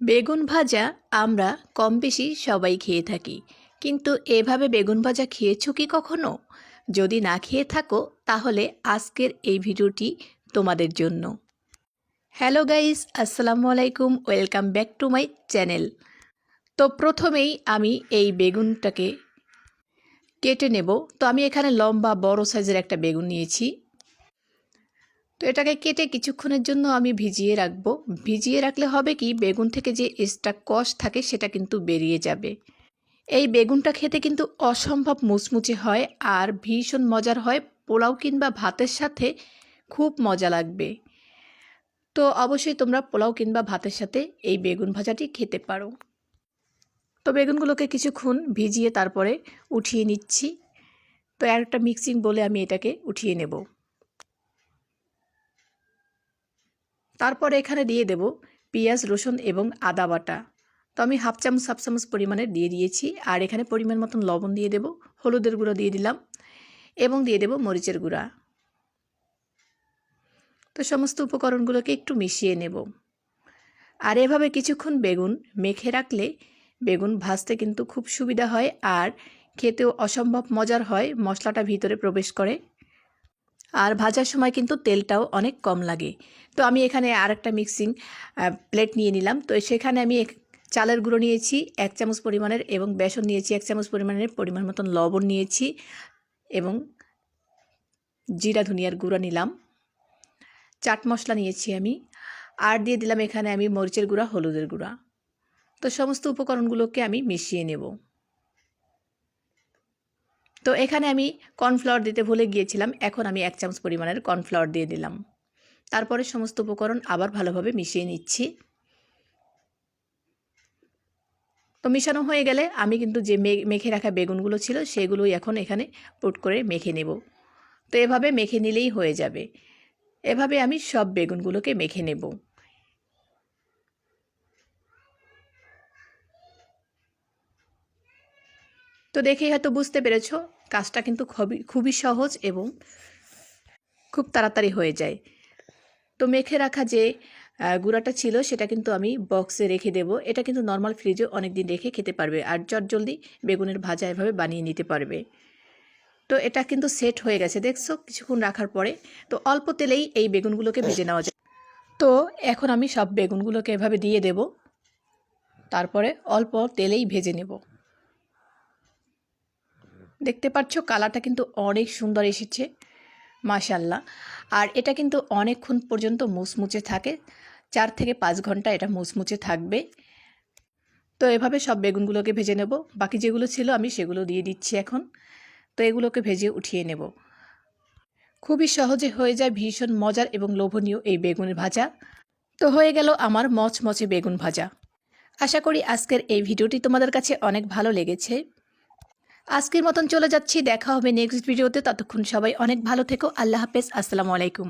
বেগুন ভাজা আমরা কম বেশি সবাই খেয়ে থাকি। কিন্তু এভাবে বেগুন ভাজা খেয়েছো কি কখনো? যদি না খেয়ে থাকো, তাহলে আজকের এই ভিডিওটি তোমাদের জন্য। হ্যালো গাইস, আসসালামু আলাইকুম, welcome back to my channel. তো প্রথমেই আমি এই বেগুনটাকে কেটে নেব। তো আমি এখানে লম্বা বড় সাইজের একটা বেগুন নিয়েছি। তো এটাকে কেটে কিছুক্ষণের জন্য আমি ভিজিয়ে রাখব। ভিজিয়ে রাখলে হবে কি, বেগুন থেকে যে এক্সট্রা কষ থাকে সেটা কিন্তু বেরিয়ে যাবে। এই বেগুনটা খেতে কিন্তু অসম্ভব মুচমুচে হয় আর ভীষণ মজার হয়। পোলাও কিংবা ভাতের সাথে খুব মজা লাগবে। তো অবশ্যই তোমরা পোলাও কিংবা ভাতের সাথে এই বেগুন ভাজাটি খেতে পারো। তো বেগুনগুলোকে কিছুক্ষণ ভিজিয়ে তারপরে উঠিয়ে নিচ্ছি। তো একটা মিক্সিং বলে আমি এটাকে উঠিয়ে নেব। তারপরে এখানে দিয়ে দেব পেঁয়াজ, রসুন এবং আদা বাটা। তো আমি হাফ চামচ হাফ চামচ পরিমাণে দিয়ে দিয়েছি। আর এখানে পরিমাণ মতন লবণ দিয়ে দেব, হলুদের গুঁড়ো দিয়ে দিলাম এবং দিয়ে দেব মরিচের গুঁড়া। তো সমস্ত উপকরণগুলোকে একটু মিশিয়ে নেব। আর এভাবে কিছুক্ষণ বেগুন মেখে রাখলে বেগুন ভাজতে কিন্তু খুব সুবিধা হয় আর খেতেও অসম্ভব মজার হয়, মশলাটা ভিতরে প্রবেশ করে। আর ভাজার সময় কিন্তু তেলটাও অনেক কম লাগে। তো আমি এখানে আর একটা মিক্সিং প্লেট নিয়ে নিলাম। তো সেখানে আমি চালের গুঁড়ো নিয়েছি, এক চামচ পরিমাণের এবং বেসন নিয়েছি, এক চামচ পরিমাণের পরিমাণ মতন লবণ নিয়েছি এবং জিরা ধনিয়ার গুঁড়ো নিলাম। চাট মশলা নিয়েছি আমি। আর দিয়ে দিলাম এখানে আমি মরিচের গুঁড়া, হলুদের গুঁড়া। তো সমস্ত উপকরণগুলোকে আমি মিশিয়ে নেব। তো এখানে আমি কর্নফ্লাওয়ার দিতে ভুলে গিয়েছিলাম, এখন আমি এক চামচ পরিমাণের কর্নফ্লাওয়ার দিয়ে দিলাম। তারপরে সমস্ত উপকরণ আবার ভালোভাবে মিশিয়ে নিচ্ছি। তো মেশানো হয়ে গেলে আমি কিন্তু যে মেখে রাখা বেগুনগুলো ছিল, সেগুলোই এখন এখানে পুট করে মেখে নেব। তো এভাবে মেখে নিলেই হয়ে যাবে। এভাবে আমি সব বেগুনগুলোকে মেখে নেব। তো দেখেই হয়তো বুঝতে পেরেছ কাজটা কিন্তু খুবই খুবই সহজ এবং খুব তাড়াতাড়ি হয়ে যায়। তো মেখে রাখা যে গুঁড়াটা ছিল সেটা কিন্তু আমি বক্সে রেখে দেব। এটা কিন্তু নর্মাল ফ্রিজে অনেক দিন রেখে খেতে পারবে আর চট জলদি বেগুনের ভাজা এভাবে বানিয়ে নিতে পারবে। তো এটা কিন্তু সেট হয়ে গেছে, দেখছ? কিছুক্ষণ রাখার পরে। তো অল্প তেলেই এই বেগুনগুলোকে ভেজে নেওয়া যায়। তো এখন আমি সব বেগুনগুলোকে এভাবে দিয়ে দেব। তারপরে অল্প তেলেই ভেজে নেব। দেখতে পাচ্ছ কালারটা কিন্তু অনেক সুন্দর এসেছে মাশাল্লাহ আর এটা কিন্তু অনেকক্ষণ পর্যন্ত মুচমুচে থাকে, চার থেকে পাঁচ ঘণ্টা এটা মুচমুচে থাকবে। তো এভাবে সব বেগুনগুলোকে ভেজে নেব, বাকি যেগুলো ছিল আমি সেগুলো দিয়ে দিচ্ছি এখন। তো এগুলোকে ভেজে উঠিয়ে নেব। খুবই সহজে হয়ে যায় ভীষণ মজার এবং লোভনীয় এই বেগুনের ভাজা। তো হয়ে গেল আমার মচমচে বেগুন ভাজা। আশা করি আজকের এই ভিডিওটি তোমাদের কাছে অনেক ভালো লেগেছে। আজকের মতন চলে যাচ্ছি, দেখা হবে নেক্সট ভিডিওতে ততক্ষণ সবাই অনেক ভালো থেকো। আল্লাহ হাফেজ। আসসালামু আলাইকুম।